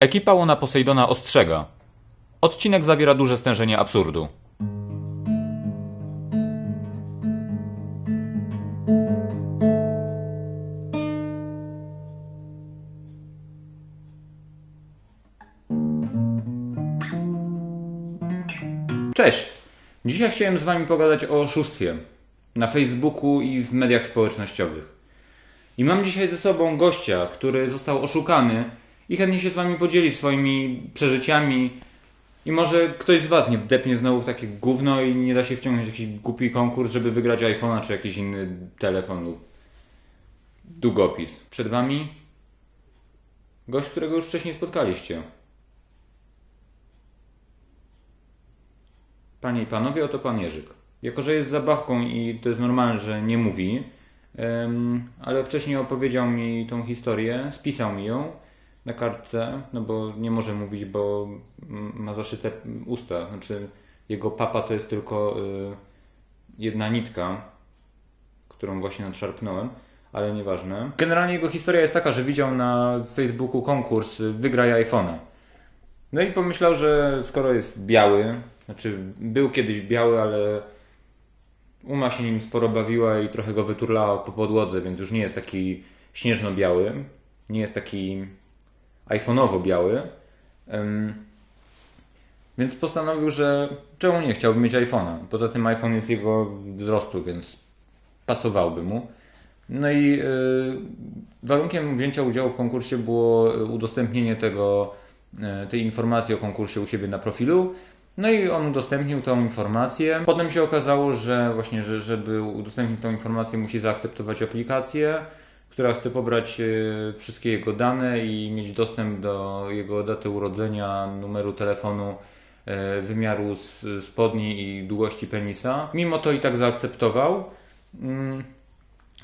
Ekipa Łona Posejdona ostrzega. Odcinek zawiera duże stężenie absurdu. Cześć! Dzisiaj chciałem z Wami pogadać o oszustwie na Facebooku i w mediach społecznościowych. I mam dzisiaj ze sobą gościa, który został oszukany i chętnie się z Wami podzieli swoimi przeżyciami. I może ktoś z Was nie wdepnie znowu w takie gówno i nie da się wciągnąć w jakiś głupi konkurs, żeby wygrać iPhone'a czy jakiś inny telefon lub długopis. Przed Wami gość, którego już wcześniej spotkaliście. Panie i panowie, oto pan Jerzyk. Jako, że jest zabawką i to jest normalne, że nie mówi, ale wcześniej opowiedział mi tą historię, spisał mi ją na kartce, no bo nie może mówić, bo ma zaszyte usta. Znaczy, jego papa to jest tylko y, jedna nitka, którą właśnie nadszarpnąłem, ale nieważne. Generalnie jego historia jest taka, że widział na Facebooku konkurs y, Wygraj iPhone'a. No i pomyślał, że skoro jest biały, znaczy był kiedyś biały, ale Uma się nim sporo bawiła i trochę go wyturlała po podłodze, więc już nie jest taki śnieżno-biały, nie jest taki iPhone'owo biały. Więc postanowił, że czemu nie chciałby mieć iPhone'a. Poza tym iPhone jest jego wzrostu, więc pasowałby mu. No i yy, warunkiem wzięcia udziału w konkursie było udostępnienie tego, yy, tej informacji o konkursie u siebie na profilu. No i on udostępnił tą informację. Potem się okazało, że właśnie, że żeby udostępnić tą informację, musi zaakceptować aplikację, która chce pobrać e, wszystkie jego dane i mieć dostęp do jego daty urodzenia, numeru telefonu, e, wymiaru spodni i długości penisa. Mimo to i tak zaakceptował. Mm.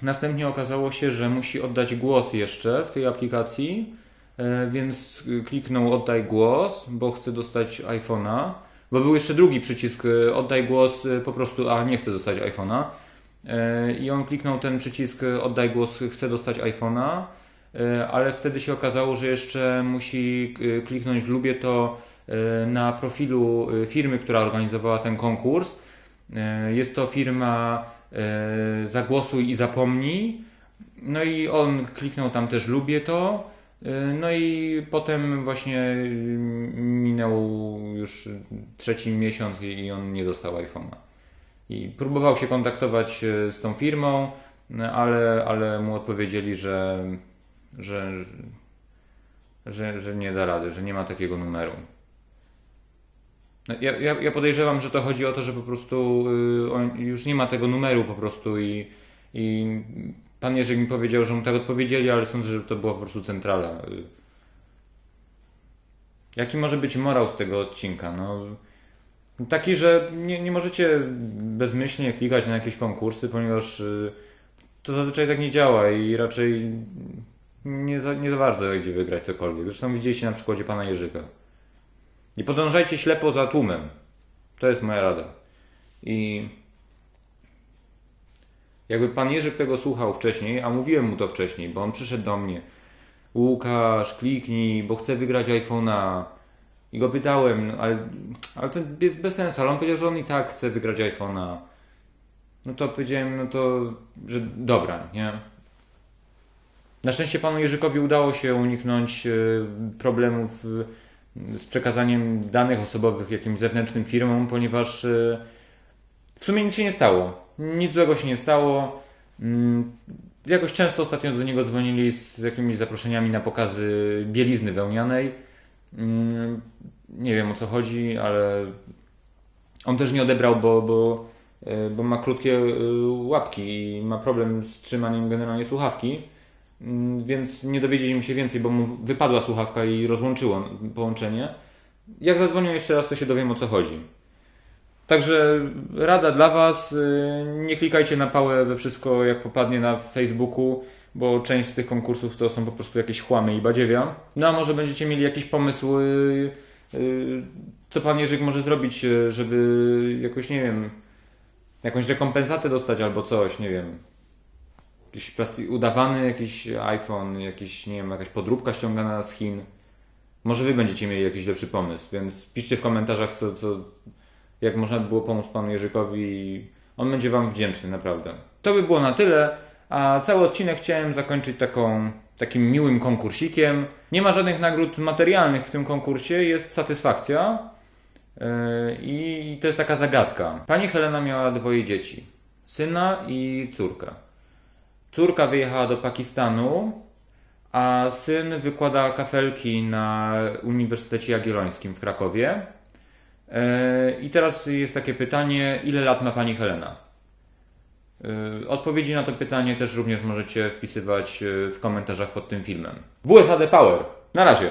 Następnie okazało się, że musi oddać głos jeszcze w tej aplikacji, e, więc kliknął oddaj głos, bo chce dostać iPhone'a. Bo był jeszcze drugi przycisk oddaj głos po prostu, a nie chce dostać iPhone'a. E, I on kliknął ten przycisk e, oddaj głos, chce dostać iPhone'a, e, ale wtedy się okazało, że jeszcze musi kliknąć lubię to na profilu firmy, która organizowała ten konkurs. Jest to firma Zagłosuj i zapomnij. No i on kliknął tam też lubię to. No i potem właśnie mm, minął już trzeci miesiąc i on nie dostał iPhone'a. I próbował się kontaktować e, z tą firmą, no, ale, ale mu odpowiedzieli, że, że, że, że nie da rady, że nie ma takiego numeru. No, Ja, ja, ja podejrzewam, że to chodzi o to, że po prostu y, on już nie ma tego numeru po prostu i, i pan Jerzyk mi powiedział, że mu tak odpowiedzieli, ale sądzę, że to była po prostu centrala. y. Jaki może być morał z tego odcinka? No, taki, że nie, nie możecie bezmyślnie klikać na jakieś konkursy, ponieważ y, to zazwyczaj tak nie działa i raczej nie za, nie za bardzo idzie wygrać cokolwiek. Zresztą widzieliście na przykładzie pana Jerzyka. Nie podążajcie ślepo za tłumem. To jest moja rada. I jakby pan Jerzyk tego słuchał wcześniej, a mówiłem mu to wcześniej, bo on przyszedł do mnie. Łukasz, kliknij, bo chcę wygrać iPhone'a. I go pytałem, no, ale, ale to jest bez sensu, ale on powiedział, że on i tak chce wygrać iPhone'a. No to powiedziałem, no to, że dobra, nie? Na szczęście panu Jerzykowi udało się uniknąć e, problemów e, z przekazaniem danych osobowych jakimś zewnętrznym firmom, ponieważ e, w sumie nic się nie stało. Nic złego się nie stało. Mm, Jakoś często ostatnio do niego dzwonili z jakimiś zaproszeniami na pokazy bielizny wełnianej. Mm, Nie wiem o co chodzi, ale on też nie odebrał, bo, bo, e, bo ma krótkie e, łapki i ma problem z trzymaniem generalnie słuchawki. Mm, Więc nie dowiedzieliśmy się więcej, bo mu wypadła słuchawka i rozłączyło połączenie. Jak zadzwonią jeszcze raz, to się dowiem o co chodzi. Także rada dla Was, y, nie klikajcie na pałę we wszystko jak popadnie na Facebooku, bo część z tych konkursów to są po prostu jakieś chłamy i badziewia. No a może będziecie mieli jakiś pomysł, y, y, co Pan Jerzyk może zrobić, y, żeby jakoś, nie wiem, jakąś rekompensatę dostać albo coś, nie wiem. Jakiś plastik, udawany jakiś iPhone, jakiś, nie wiem, jakaś podróbka ściągana z Chin. Może wy będziecie mieli jakiś lepszy pomysł, więc piszcie w komentarzach, co, co, jak można by było pomóc panu Jerzykowi. On będzie wam wdzięczny, naprawdę. To by było na tyle, a cały odcinek chciałem zakończyć taką, takim miłym konkursikiem. Nie ma żadnych nagród materialnych w tym konkursie, jest satysfakcja. Yy, I to jest taka zagadka. Pani Helena miała dwoje dzieci: syna i córkę. Córka wyjechała do Pakistanu, a syn wykłada kafelki na Uniwersytecie Jagiellońskim w Krakowie. Yy, I teraz jest takie pytanie: ile lat ma pani Helena? Yy, Odpowiedzi na to pytanie też również możecie wpisywać yy, w komentarzach pod tym filmem. WSAD Power. Na razie.